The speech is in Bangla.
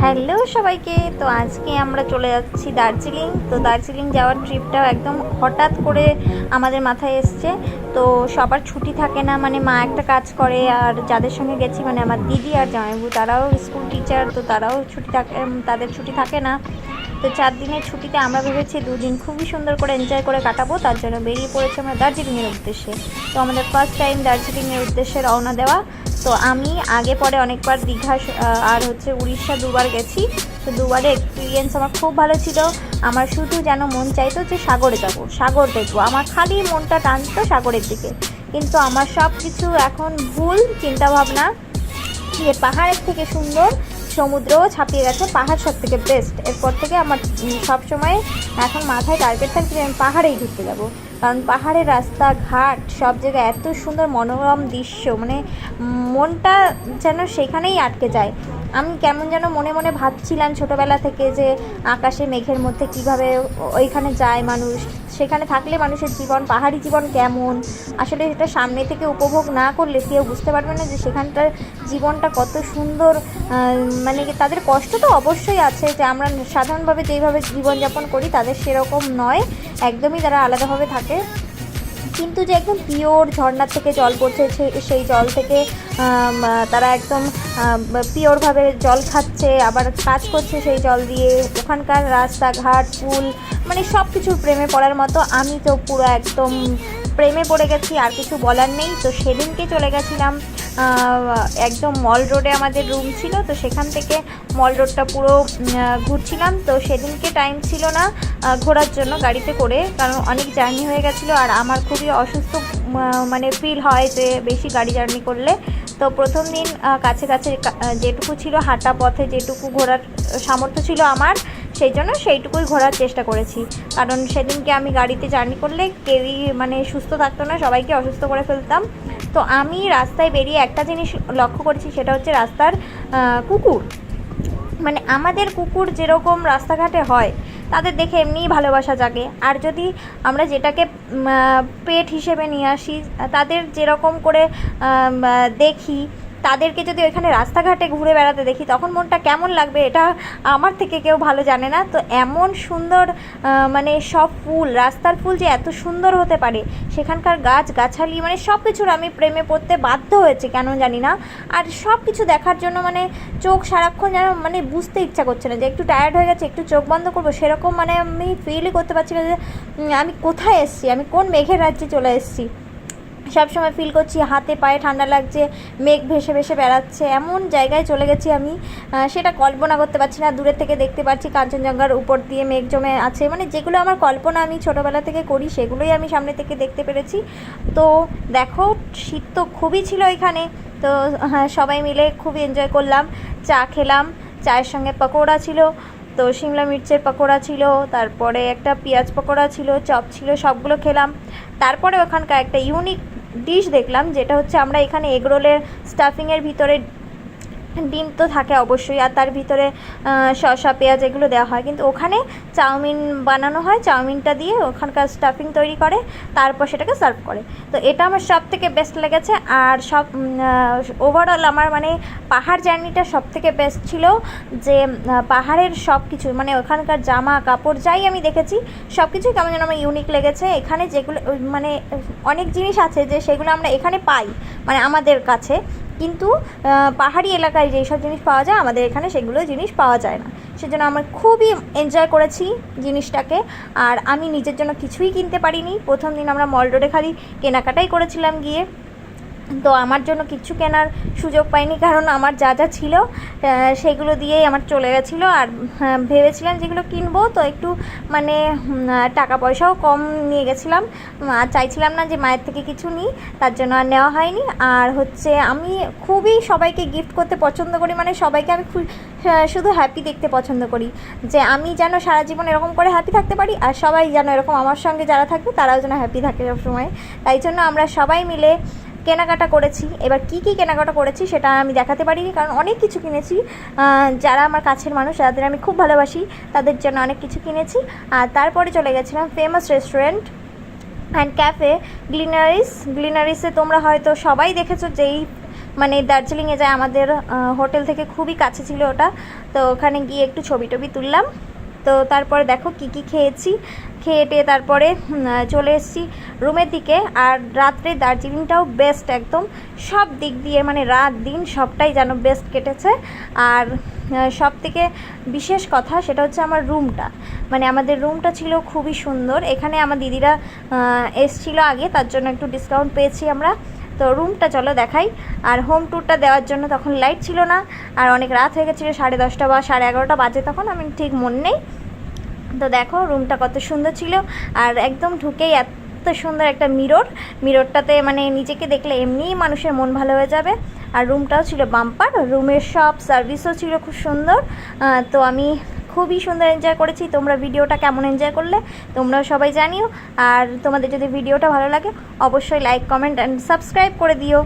হ্যালো সবাইকে, তো আজকে আমরা চলে যাচ্ছি দার্জিলিং। তো দার্জিলিং যাওয়ার ট্রিপটা একদম হঠাৎ করে আমাদের মাথায় এসছে। তো সবার ছুটি থাকে না মানে মা একটা কাজ করে, আর যাদের সঙ্গে গেছি মানে আমার দিদি আর জামাইবু, তারাও স্কুল টিচার, তো তারাও ছুটি থাকে তাদের ছুটি থাকে না। তো চার দিনের ছুটিতে আমরা ভেবেছি দুদিন খুবই সুন্দর করে এনজয় করে কাটাবো, তার জন্য বেরিয়ে পড়েছে আমরা দার্জিলিংয়ের উদ্দেশ্যে। তো আমাদের ফার্স্ট টাইম দার্জিলিংয়ের উদ্দেশ্যে রওনা দেওয়া। তো আমি আগে পরে অনেকবার দীঘা আর হচ্ছে উড়িষ্যা দুবার গেছি। তো দুবারে এক্সপিরিয়েন্স আমার খুব ভালো ছিল। আমার শুধু যেন মন চাইতো যে সাগরে যাব, সাগর দেখব। আমার খালি মনটা টানতো সাগরের দিকে। কিন্তু আমার সব কিছু এখন ভুল, চিন্তাভাবনা। যে পাহাড়ের থেকে সুন্দর, সমুদ্রও ছাপিয়ে গেছে, পাহাড় সব থেকে বেস্ট এরপর থেকে আমার সবসময় এখন মাথায় টার্গেট থাকছে যে আমি পাহাড়েই ঘুরতে যাব। কারণ পাহাড়ের রাস্তা, ঘাট, সব জায়গায় এত সুন্দর মনোরম দৃশ্য মানে মনটা যেন সেখানেই আটকে যায়। আমি কেমন যেন মনে মনে ভাবছিলাম ছোটোবেলা থেকে যে আকাশে মেঘের মধ্যে কীভাবে ওইখানে যায় মানুষ, সেখানে থাকলে মানুষের জীবন, পাহাড়ি জীবন কেমন? আসলে এটা সামনে থেকে উপভোগ না করলে কেউ বুঝতে পারবে না যে সেখানটার জীবনটা কত সুন্দর মানে তাদের কষ্ট তো অবশ্যই আছে যে আমরা সাধারণভাবে যেইভাবে জীবনযাপন করি তাদের সেরকম নয়, একদমই তারা আলাদাভাবে থাকে। কিন্তু যে একদম পিওর ঝর্ণার থেকে জল পড়ছে সেই জল থেকে তারা একদম পিওরভাবে জল খাচ্ছে, আবার কাজ করছে সেই জল দিয়ে। ওখানকার রাস্তাঘাট, পুল মানে সব কিছুর প্রেমে পড়ার মতো আমি তো পুরো একদম প্রেমে পড়ে গেছি, আর কিছু বলার নেই। তো সেদিনকে চলে গেছিলাম। একদম মল রোডে আমাদের রুম ছিল, তো সেখান থেকে মল রোডটা পুরো ঘুরছিলাম। তো সেদিনকে টাইম ছিল না ঘোরার জন্য গাড়িতে করে, কারণ অনেক জার্নি হয়ে গেছিল আর আমার খুবই অসুস্থ মানে ফিল হয় যে বেশি গাড়ি জার্নি করলে। তো প্রথম দিন কাছে কাছে যেটুকু ছিল হাঁটা পথে যেটুকু ঘোরার সামর্থ্য ছিল আমার সেই জন্য সেইটুকুই ঘোরার চেষ্টা করেছি। কারণ সেদিনকে আমি গাড়িতে জার্নি করলে কেউই মানে সুস্থ থাকতো না, সবাইকে অসুস্থ করে ফেলতাম। তো আমি রাস্তায় বেরিয়ে একটা জিনিস লক্ষ্য করেছি, সেটা হচ্ছে রাস্তার কুকুর। মানে আমাদের কুকুর যেরকম রাস্তাঘাটে হয়, তাদের দেখে এমনিই ভালোবাসা জাগে। আর যদি আমরা যেটাকে পেট হিসেবে নিয়ে আসি, তাদের যেরকম করে দেখি তাদেরকে যদি ওইখানে রাস্তাঘাটে ঘুরে বেড়াতে দেখি, তখন মনটা কেমন লাগবে? এটা আমার থেকে কেউ ভালো জানে না। তো এমন সুন্দর মানে সব ফুল, রাস্তার ফুল যে এত সুন্দর হতে পারে, সেখানকার গাছ, গাছালি মানে সব কিছুর আমি প্রেমে পড়তে বাধ্য হয়েছে, কেন জানি না। আর সব কিছু দেখার জন্য মানে চোখ সারাক্ষণ যেন মানে বুঝতে ইচ্ছা করছে না, যে একটু টায়ার্ড হয়ে গেছে, একটু চোখ বন্ধ করব, সেরকম মানে আমি ফিলই করতে পারছি না যে আমি কোথায় এসছি? আমি কোন মেঘের রাজ্যে চলে এসেছি? সব সময় ফিল করছি, হাতে পায়ে ঠান্ডা লাগছে, মেঘ ভেসে ভেসে বেড়াচ্ছে, এমন জায়গায় চলে গেছি আমি। সেটা কল্পনা করতে পারছি না দূরের থেকে দেখতে পাচ্ছি কাঞ্চনজঙ্ঘার উপর দিয়ে মেঘ জমে আছে। মানে যেগুলো আমার কল্পনা আমি ছোটোবেলা থেকে করি, সেগুলোই আমি সামনে থেকে দেখতে পেরেছি। তো দেখো, শীত তো খুবই ছিল এখানে। তো হ্যাঁ সবাই মিলে খুবই এনজয় করলাম। চা খেলাম, চায়ের সঙ্গে পকোড়া ছিল। তো শিমলা মির্চের পকোড়া ছিল, তারপরে একটা পেঁয়াজ পকোড়া ছিল, চপ ছিল, সবগুলো খেলাম। তারপরে ওখানকার একটা ইউনিক ডিশ দেখলাম যেটা হচ্ছে আমরা এখানে এগরোলের স্টাফিংয়ের ভিতরে ডিম তো থাকে অবশ্যই, আর তার ভিতরে শসা, পেঁয়াজ এগুলো দেওয়া হয়। কিন্তু ওখানে চাউমিন বানানো হয়, চাউমিনটা দিয়ে ওখানকার স্টাফিং তৈরি করে, তারপর সেটাকে সার্ভ করে। তো এটা আমার সব থেকে বেস্ট লেগেছে, আর সব ওভারঅল আমার মানে পাহাড় জার্নিটা সব থেকে বেস্ট ছিল যে পাহাড়ের সব কিছু মানে ওখানকার জামা কাপড় যাই আমি দেখেছি সব কিছুই কেমন যেন আমার ইউনিক লেগেছে। এখানে যেগুলো মানে অনেক জিনিস আছে যে সেগুলো আমরা এখানে পাই মানে আমাদের কাছে। কিন্তু পাহাড়ি এলাকায় যেই সব জিনিস পাওয়া যায়, আমাদের এখানে সেগুলো জিনিস পাওয়া যায় না। সেজন্য আমরা খুবই এনজয় করেছি জিনিসটাকে। আর আমি নিজের জন্য কিছুই কিনতে পারিনি। প্রথম দিন আমরা মল রোডে খালি কেনাকাটাই করেছিলাম গিয়ে। তো আমার জন্য কিছু কেনার সুযোগ পাইনি কারণ আমার যা যা ছিল সেগুলো দিয়েই আমার চলে গেছিল। আর হ্যাঁ, ভেবেছিলাম যেগুলো কিনবো তো একটু মানে টাকা পয়সাও কম নিয়ে গেছিলাম। আর চাইছিলাম না যে মায়ের থেকে কিছু নিই তার জন্য আর নেওয়া হয়নি। আর হচ্ছে আমি খুবই সবাইকে গিফট করতে পছন্দ করি মানে সবাইকে আমি আহ, শুধু হ্যাপি দেখতে পছন্দ করি। যে আমি যেন সারা জীবন এরকম করে হ্যাপি থাকতে পারি আর সবাই যেন এরকম আমার সঙ্গে যারা থাকবে তারাও যেন হ্যাপি থাকে সবসময়। তাই জন্য আমরা সবাই মিলে কেনাকাটা করেছি। এবার কি কি কেনাকাটা করেছি সেটা আমি দেখাতে পারিনি, কারণ অনেক কিছু কিনেছি। যারা আমার কাছের মানুষ, যাদের আমি খুব ভালোবাসি, তাদের জন্য অনেক কিছু কিনেছি। আর তারপরে চলে গেছিলাম famous restaurant and cafe Glenary's গ্লিনারিসে তোমরা হয়তো সবাই দেখেছ যেই মানে দার্জিলিংয়ে যায় আমাদের হোটেল থেকে খুবই কাছে ছিল ওটা। তো ওখানে গিয়ে একটু ছবি টবি তুললাম। তো তারপরে দেখো কি কি খেয়েছি। খেয়ে টেয়ে তারপরে চলে এসেছি রুমের দিকে। আর রাত্রে দার্জিলিংটাও বেস্ট একদম। সব দিক দিয়ে মানে রাত, দিন সবটাই যেন বেস্ট কেটেছে। আর সব থেকে বিশেষ কথা সেটা হচ্ছে আমার রুমটা মানে আমাদের রুমটা ছিল খুবই সুন্দর। এখানে আমার দিদিরা এসছিল আগে, তার জন্য একটু ডিসকাউন্ট পেয়েছি আমরা। তো রুমটা চলো দেখাই। আর হোম ট্যুরটা দেওয়ার জন্য তখন লাইট ছিল না। আর অনেক রাত হয়ে গেছিল, সাড়ে দশটা বা সাড়ে এগারোটা বাজে তখন, আমি ঠিক মনে নেই। তো দেখো রুমটা কত সুন্দর ছিল। আর একদম ঢুকেই এত সুন্দর একটা মিরর মিররটাতে মানে নিজেকে দেখলে এমনিই মানুষের মন ভালো হয়ে যাবে। আর রুমটাও ছিল বাম্পার রুমের সব সার্ভিসও ছিল খুব সুন্দর। তো আমি খুবই সুন্দর এনজয় করেছি। তোমরা ভিডিওটা কেমন এনজয় করলে, তোমরাও সবাই জানিও। আর তোমাদের যদি ভিডিওটা ভালো লাগে, অবশ্যই লাইক কমেন্ট অ্যান্ড সাবস্ক্রাইব করে দিও।